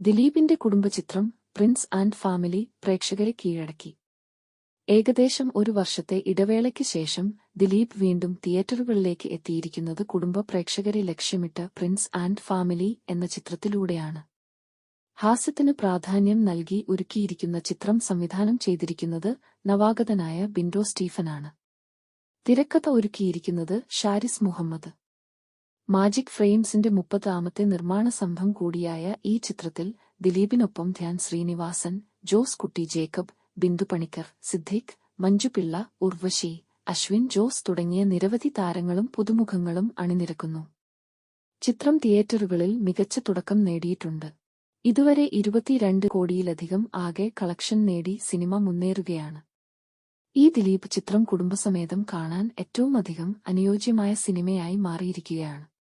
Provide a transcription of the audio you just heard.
ദിലീപിന്റെ കുടുംബചിത്രം Prince and family പ്രേക്ഷകരെ കീഴടക്കി. ഏകദേശം ഒരു വർഷത്തെ ഇടവേളയ്ക്ക് ശേഷം ദിലീപ് വീണ്ടും തിയേറ്ററുകളിലേക്ക് എത്തിയിരിക്കുന്നത് കുടുംബ പ്രേക്ഷകരെ ലക്ഷ്യമിട്ട് പ്രിൻസ് ആൻഡ് ഫാമിലി എന്ന ചിത്രത്തിലൂടെയാണ്. ഹാസ്യത്തിന് പ്രാധാന്യം നൽകി ഒരുക്കിയിരിക്കുന്ന ചിത്രം സംവിധാനം ചെയ്തിരിക്കുന്നത് നവാഗതനായ ബിൻഡോ സ്റ്റീഫനാണ്. തിരക്കഥ ഒരുക്കിയിരിക്കുന്നത് ഷാരിസ് മുഹമ്മദ്. മാജിക് ഫ്രെയിംസിന്റെ മുപ്പതാമത്തെ നിർമ്മാണ സംഭവം കൂടിയായ ഈ ചിത്രത്തിൽ ദിലീപിനൊപ്പം ധ്യാൻ ശ്രീനിവാസൻ ജോസ് കുട്ടി ജേക്കബ് ബിന്ദു പണിക്കർ സിദ്ദിഖ് മഞ്ജുപിള്ള ഉർവശി അശ്വിൻ ജോസ് തുടങ്ങിയ നിരവധി താരങ്ങളും പുതുമുഖങ്ങളും അണിനിരക്കുന്നു. ചിത്രം തിയേറ്ററുകളിൽ മികച്ച തുടക്കം നേടിയിട്ടുണ്ട്. ഇതുവരെ ഇരുപത്തിരണ്ട് കോടിയിലധികം ആകെ കളക്ഷൻ നേടി സിനിമ മുന്നേറുകയാണ്. ഈ ദിലീപ് ചിത്രം കുടുംബസമേതം കാണാൻ ഏറ്റവുമധികം അനുയോജ്യമായ സിനിമയായി മാറിയിരിക്കുകയാണ്.